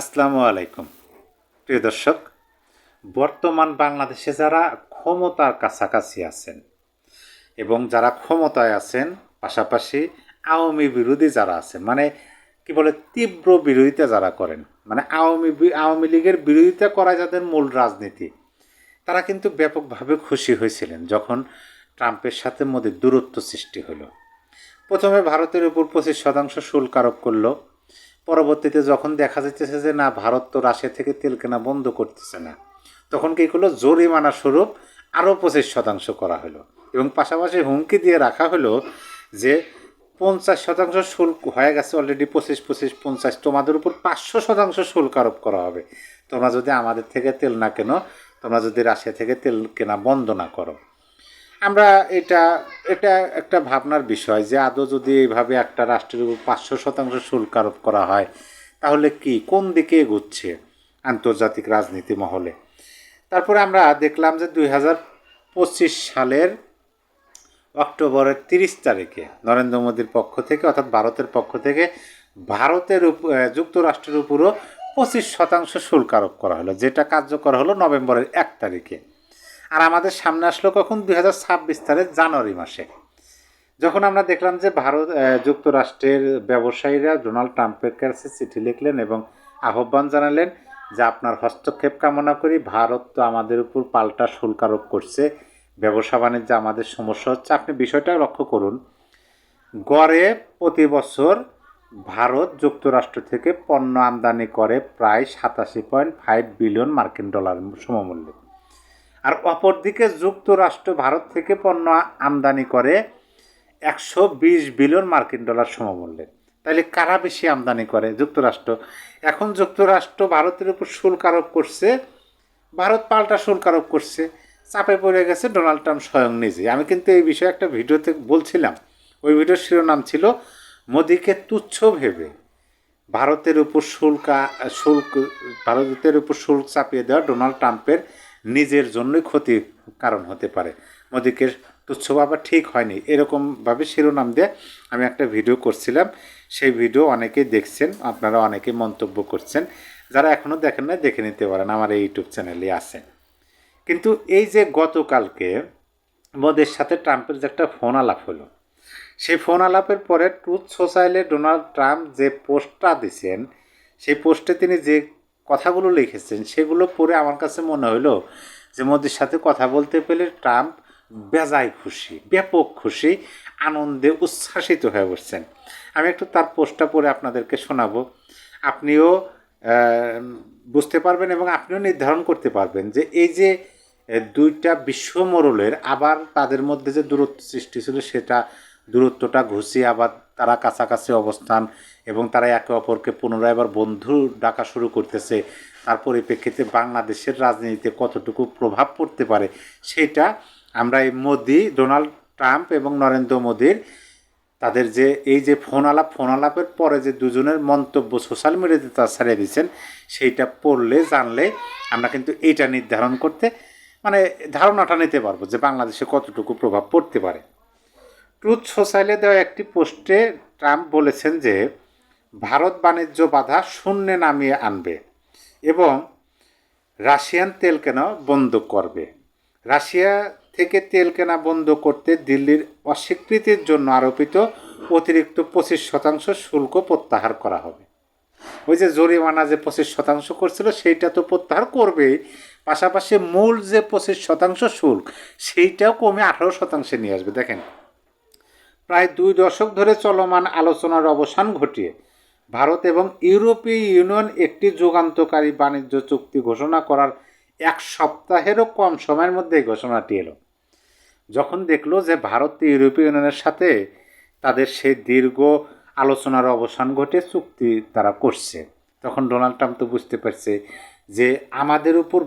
আসসালামু আলাইকুম। প্রিয় দর্শক, বর্তমান বাংলাদেশে যারা ক্ষমতার কাছাকাছি আছেন এবং যারা ক্ষমতায় আছেন, পাশাপাশি আওয়ামী বিরোধী যারা আছেন মানে কি বলে, তীব্র বিরোধিতা যারা করেন মানে আওয়ামী আওয়ামী লীগের বিরোধিতা করা যাদের মূল রাজনীতি, তারা কিন্তু ব্যাপকভাবে খুশি হয়েছিলেন যখন ট্রাম্পের সাথে মোদির দূরত্ব সৃষ্টি হলো। প্রথমে ভারতের উপর পঁচিশ শতাংশ শুল্ক আরোপ করল পরবর্তীতে যখন দেখা যাচ্ছে যে, না, ভারত তো রাশিয়া থেকে তেল কেনা বন্ধ করতেছে না, তখন কী করল জরিমানা স্বরূপ আরও পঁচিশ শতাংশ করা হলো। এবং পাশাপাশি হুমকি দিয়ে রাখা হলো যে, পঞ্চাশ শতাংশ শুল্ক হয়ে গেছে অলরেডি পঁচিশ পঁচিশ, পঞ্চাশ, তোমাদের উপর পাঁচশো শতাংশ শুল্ক আরোপ করা হবে। তোমরা যদি আমাদের থেকে তেল না কেনো, তোমরা যদি রাশিয়া থেকে তেল কেনা বন্ধ না করো। আমরা এটা এটা একটা ভাবনার বিষয় যে আদৌ যদি এইভাবে একটা রাষ্ট্রের উপর পাঁচশো শতাংশ শুল্ক আরোপ করা হয়, তাহলে কি, কোন দিকে এগুচ্ছে আন্তর্জাতিক রাজনীতি মহলে? তারপরে আমরা দেখলাম যে দুই হাজার পঁচিশ সালের অক্টোবরের তিরিশ তারিখে নরেন্দ্র মোদীর পক্ষ থেকে, অর্থাৎ ভারতের পক্ষ থেকে ভারতের যুক্তরাষ্ট্রের উপরও পঁচিশ শতাংশ শুল্ক আরোপ করা হলো, যেটা কার্যকর হলো নভেম্বরের এক তারিখে। আর আমাদের সামনে আসলো কখন? দুই হাজার ছাব্বিশ তারিখ, জানুয়ারি মাসে। যখন আমরা দেখলাম যে ভারত যুক্তরাষ্ট্রের ব্যবসায়ীরা ডোনাল্ড ট্রাম্পের কাছে চিঠি লিখলেন এবং আহ্বান জানালেন যে আপনার হস্তক্ষেপ কামনা করি, ভারত তো আমাদের উপর পাল্টা শুল্ক আরোপ করছে, ব্যবসা বাণিজ্যে আমাদের সমস্যা হচ্ছে। আপনি বিষয়টা লক্ষ্য করুন, গড়ে প্রতি বছর ভারত যুক্তরাষ্ট্র থেকে পণ্য আমদানি করে প্রায় সাতাশি পয়েন্ট ফাইভ বিলিয়ন মার্কিন ডলার সমমূল্যে। আর অপরদিকে যুক্তরাষ্ট্র ভারত থেকে পণ্য আমদানি করে একশো বিশ বিলিয়ন মার্কিন ডলার সমমূল্যে। তাহলে কারা বেশি আমদানি করে যুক্তরাষ্ট্র? এখন যুক্তরাষ্ট্র ভারতের উপর শুল্ক আরোপ করছে, ভারত পাল্টা শুল্ক আরোপ করছে। চাপে পড়ে গেছে ডোনাল্ড ট্রাম্প স্বয়ং নিজে। আমি কিন্তু এই বিষয়ে একটা ভিডিওতে বলছিলাম। ওই ভিডিওর শিরোনাম ছিল, মোদিকে তুচ্ছ ভেবে ভারতের উপর শুল্ক শুল্ক, ভারতের উপর শুল্ক চাপিয়ে দেওয়া ডোনাল্ড ট্রাম্পের নিজের জন্যই ক্ষতি কারণ হতে পারে। মোদিকে তুচ্ছ ভাবা ঠিক হয়নি। এরকমভাবে শিরোনাম দিয়ে আমি একটা ভিডিও করছিলাম। সেই ভিডিও অনেকেই দেখছেন, আপনারা অনেকেই মন্তব্য করছেন। যারা এখনও দেখেন না দেখে নিতে পারেন, আমার এই ইউটিউব চ্যানেলে আছে। কিন্তু এই যে গতকালকে মোদের সাথে ট্রাম্পের যে একটা ফোন আলাপ হলো, সেই ফোন আলাপের পরে ট্রুথ সোসাইলে ডোনাল্ড ট্রাম্প যে পোস্টটা দিছেন, সেই পোস্টে তিনি যে কথাগুলো লিখেছেন, সেগুলো পড়ে আমার কাছে মনে হলো যে মোদির সাথে কথা বলতে পেলে ট্রাম্প বেজায় খুশি, ব্যাপক খুশি, আনন্দে উচ্ছ্বাসিত হয়ে বসছেন। আমি একটু তার পোস্টটা পড়ে আপনাদেরকে শোনাবো। আপনিও বুঝতে পারবেন এবং আপনিও নির্ধারণ করতে পারবেন যে এই যে দুইটা বিশ্বমরলের আবার তাদের মধ্যে যে দূরত্ব সৃষ্টি ছিল সেটা দূরত্বটা ঘুষিয়ে আবার তারা কাছাকাছি অবস্থান এবং তারা একে অপরকে পুনরায় আবার বন্ধু ডাকা শুরু করতেছে। তার পরিপ্রেক্ষিতে বাংলাদেশের রাজনীতিতে কতটুকু প্রভাব পড়তে পারে সেটা আমরা এই মোদি, ডোনাল্ড ট্রাম্প এবং নরেন্দ্র মোদির তাদের যে এই যে ফোন আলাপ ফোন আলাপের পরে যে দুজনের মন্তব্য সোশ্যাল মিডিয়াতে তারা ছাড়িয়ে দিয়েছেন, সেইটা পড়লে, জানলে আমরা কিন্তু এইটা নির্ধারণ করতে মানে ধারণাটা নিতে পারব যে বাংলাদেশে কতটুকু প্রভাব পড়তে পারে। ট্রুথ সোশ্যালে দেওয়া একটি পোস্টে ট্রাম্প বলেছেন যে, ভারত বাণিজ্য বাধা শূন্যে নামিয়ে আনবে এবং রাশিয়ান তেল কেনা বন্ধ করবে। রাশিয়া থেকে তেল কেনা বন্ধ করতে দিল্লির অস্বীকৃতির জন্য আরোপিত অতিরিক্ত পঁচিশ শতাংশ শুল্ক প্রত্যাহার করা হবে। ওই যে জরিমানা যে পঁচিশ শতাংশ করছিল, সেইটা তো প্রত্যাহার করবেই। পাশাপাশি মূল যে পঁচিশ শতাংশ শুল্ক, সেইটাও কমে আঠারো শতাংশে নিয়ে আসবে। দেখেন প্রায় দুই দশক ধরে চলমান আলোচনার অবসান ঘটিয়ে ভারত এবং ইউরোপীয় ইউনিয়ন একটি যুগান্তকারী বাণিজ্য চুক্তি ঘোষণা করার এক সপ্তাহেরও কম সময়ের মধ্যে ঘোষণাটি এলো। যখন দেখল যে ভারত ইউরোপীয় ইউনিয়নের সাথে তাদের সেই দীর্ঘ আলোচনার অবসান ঘটে চুক্তি তারা করছে, তখন ডোনাল্ড ট্রাম্প তো বুঝতে পারছে যে আমাদের উপর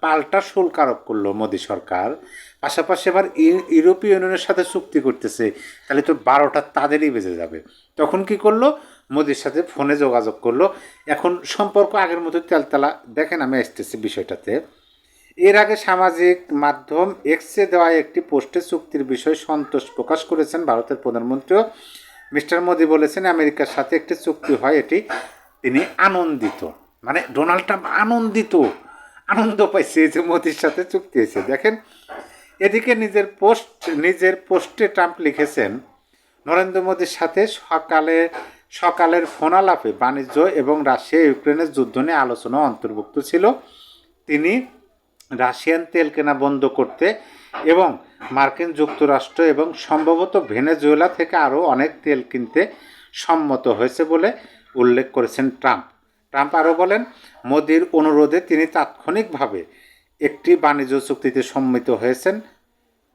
পাল্টা শুল্ক আরোপ করল মোদী সরকার। পাশাপাশি আবার ইউ- ইউরোপীয় ইউনিয়নের সাথে চুক্তি করতেছে, তাহলে তো বারোটা তাদেরই বেজে যাবে। তখন কি করল? মোদির সাথে ফোনে যোগাযোগ করল। এখন সম্পর্ক আগের মতো তেলতেলা। দেখেন আমি আসতেছি বিষয়টাতে। এর আগে সামাজিক মাধ্যম এক্সে দেওয়া একটি পোস্টে চুক্তির বিষয়ে সন্তোষ প্রকাশ করেছেন ভারতের প্রধানমন্ত্রীও মিস্টার মোদি বলেছেন, আমেরিকার সাথে একটি চুক্তি হয়, এটি তিনি আনন্দিত। মানে ডোনাল্ড ট্রাম্প আনন্দিত। আনন্দ পাইছে যে মোদির সাথে চুক্তি হয়েছে। দেখেন, এদিকে নিজের পোস্ট, নিজের পোস্টে ট্রাম্প লিখেছেন, নরেন্দ্র মোদীর সাথে সকালে, সকালের ফোন আলাপে বাণিজ্য এবং রাশিয়া, ইউক্রেনের যুদ্ধ নিয়ে আলোচনা অন্তর্ভুক্ত ছিল। তিনি রাশিয়ান তেল কেনা বন্ধ করতে এবং মার্কিন যুক্তরাষ্ট্র এবং সম্ভবত ভেনেজুয়েলা থেকে আরও অনেক তেল কিনতে সম্মত হয়েছে বলে উল্লেখ করেছেন ট্রাম্প। ট্রাম্প আরও বলেন, মোদির অনুরোধে তিনি তাৎক্ষণিকভাবে একটি বাণিজ্য চুক্তিতে সম্মিত হয়েছেন,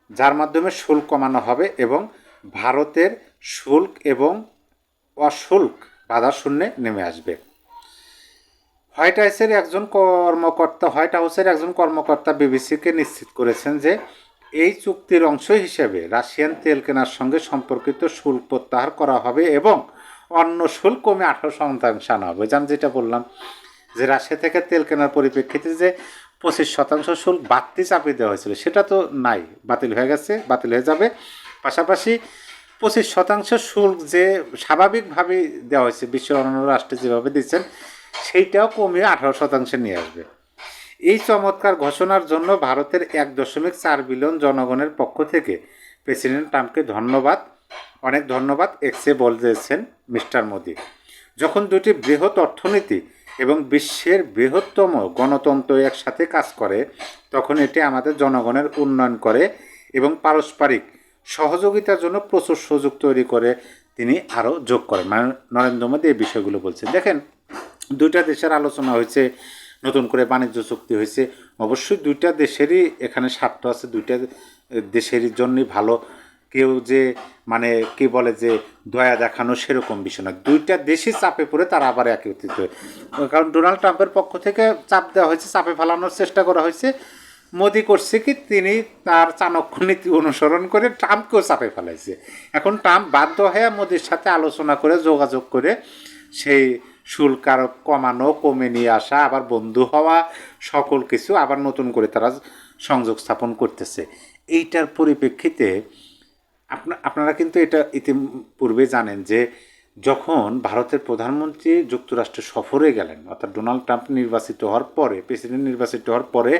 যার মাধ্যমে শুল্ক কমানো হবে এবং ভারতের শুল্ক এবং অশুল্ক বাধা শূন্যে নেমে আসবে। হোয়াইট হাউসের একজন কর্মকর্তা, হোয়াইট হাউসের একজন কর্মকর্তা বিবিসিকে নিশ্চিত করেছেন যে এই চুক্তির অংশ হিসেবে রাশিয়ান তেল কেনার সঙ্গে সম্পর্কিত শুল্ক প্রত্যাহার করা হবে এবং অন্য শুল্ক কমে আঠারো শতাংশ আনা হবে। যেমন যেটা বললাম যে রাশিয়া থেকে তেল কেনার পরিপ্রেক্ষিতে যে পঁচিশ শতাংশ শুল্ক বাড়তি চাপিয়ে দেওয়া হয়েছিল, সেটা তো নাই, বাতিল হয়ে গেছে, বাতিল হয়ে যাবে। পাশাপাশি পঁচিশ শতাংশ শুল্ক যে স্বাভাবিকভাবে দেওয়া হয়েছে, বিশ্বের অন্যান্য রাষ্ট্রে যেভাবে দিচ্ছেন, সেইটাও কমিয়ে আঠারো শতাংশে নিয়ে আসবে। এই চমৎকার ঘোষণার জন্য ভারতের এক দশমিক চার বিলিয়ন জনগণের পক্ষ থেকে প্রেসিডেন্ট ট্রাম্পকে ধন্যবাদ। অনেক ধন্যবাদ এক্সে বলতেছেন মিস্টার মোদি। যখন দুটি বৃহৎ অর্থনীতি এবং বিশ্বের বৃহত্তম গণতন্ত্র একসাথে কাজ করে, তখন এটি আমাদের জনগণের উন্নয়ন করে এবং পারস্পরিক সহযোগিতার জন্য প্রচুর সুযোগ তৈরি করে তিনি আরও যোগ করেন। মানে নরেন্দ্র মোদী এই বিষয়গুলো বলছেন। দেখেন, দুইটা দেশের আলোচনা হয়েছে, নতুন করে বাণিজ্য চুক্তি হয়েছে। অবশ্যই দুইটা দেশেরই এখানে স্বার্থ আছে, দুইটা দেশেরই জন্যই ভালো। কেউ যে মানে কি বলে যে, দয়া দেখানো সেরকম বিষয় না। দুইটা দেশই চাপে পড়ে তারা আবার একত্রিত হয় কারণ ডোনাল্ড ট্রাম্পের পক্ষ থেকে চাপ দেওয়া হয়েছে, চাপে ফেলানোর চেষ্টা করা হয়েছে। মোদি করছে কি, তিনি তার চাণক্য নীতি অনুসরণ করে ট্রাম্পকেও চাপে ফেলাইছে। এখন ট্রাম্প বাধ্য হয়ে মোদির সাথে আলোচনা করে, যোগাযোগ করে সেই শুল্ক আরও কমানো, কমে নিয়ে আসা, আবার বন্ধু হওয়া, সকল কিছু আবার নতুন করে তারা সংযোগ স্থাপন করতেছে। এইটার পরিপ্রেক্ষিতে আপনারা কিন্তু এটা ইতিপূর্বে জানেন যে যখন ভারতের প্রধানমন্ত্রী যুক্তরাষ্ট্রে সফরে গেলেন, অর্থাৎ ডোনাল্ড ট্রাম্প নির্বাচিত হওয়ার পরে, প্রেসিডেন্ট নির্বাচিত হওয়ার পরে,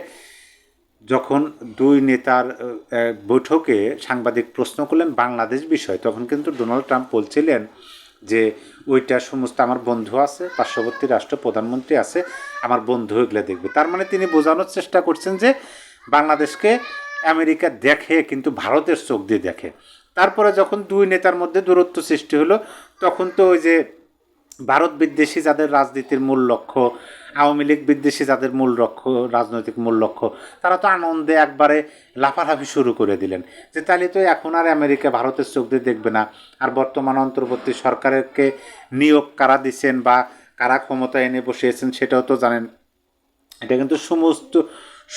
যখন দুই নেতার বৈঠকে সাংবাদিক প্রশ্ন করলেন বাংলাদেশ বিষয়, তখন কিন্তু ডোনাল্ড ট্রাম্প বলছিলেন যে, ওইটা সমস্ত আমার বন্ধু আছে, পার্শ্ববর্তী রাষ্ট্র, প্রধানমন্ত্রী আছে, আমার বন্ধু এগুলো দেখবে। তার মানে তিনি বোঝানোর চেষ্টা করছেন যে, বাংলাদেশকে আমেরিকা দেখে, কিন্তু ভারতের চোখ দিয়ে দেখে। তারপরে যখন দুই নেতার মধ্যে দূরত্ব সৃষ্টি হলো, তখন তো ওই যে ভারত বিদ্বেষী যাদের রাজনীতির মূল লক্ষ্য, আওয়ামী লীগ বিদ্বেষী যাদের মূল লক্ষ্য, রাজনৈতিক মূল লক্ষ্য, তারা তো আনন্দে একবারে লাফালাফি শুরু করে দিলেন। যে তাহলে তো এখন আর আমেরিকা ভারতের চোখ দিয়ে দেখবে না। আর বর্তমান অন্তর্বর্তী সরকারকে নিয়োগ কারা দিচ্ছেন বা কারা ক্ষমতা এনে বসিয়েছেন সেটাও তো জানেন। এটা কিন্তু সমস্ত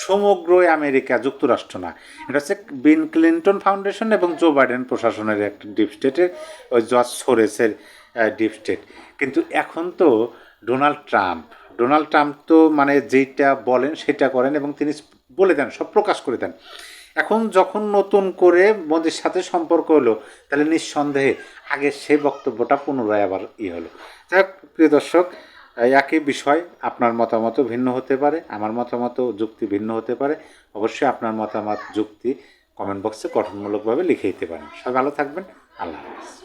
সমগ্র আমেরিকা যুক্তরাষ্ট্র না। এটা হচ্ছে বিন ক্লিন্টন ফাউন্ডেশন এবং জো বাইডেন প্রশাসনের একটা ডিপ স্টেটের ওই জর্জ সোরেসের ডিপ স্টেট। কিন্তু এখন তো ডোনাল্ড ট্রাম্প ডোনাল্ড ট্রাম্প তো মানে যেটা বলেন সেটা করেন এবং তিনি বলে দেন সব প্রকাশ করে দেন। এখন যখন নতুন করে মোদির সাথে সম্পর্ক হলো তাহলে নিঃসন্দেহে আগে সে বক্তব্যটা পুনরায় আবার ই হলো। যাই হোক, প্রিয় দর্শক একই বিষয়, আপনার মতামতও ভিন্ন হতে পারে, আমার মতামতও যুক্তি ভিন্ন হতে পারে। অবশ্যই আপনার মতামত, যুক্তি কমেন্ট বক্সে গঠনমূলকভাবে লিখে দিতে পারেন। সবাই ভালো থাকবেন। আল্লাহ হাফিজ।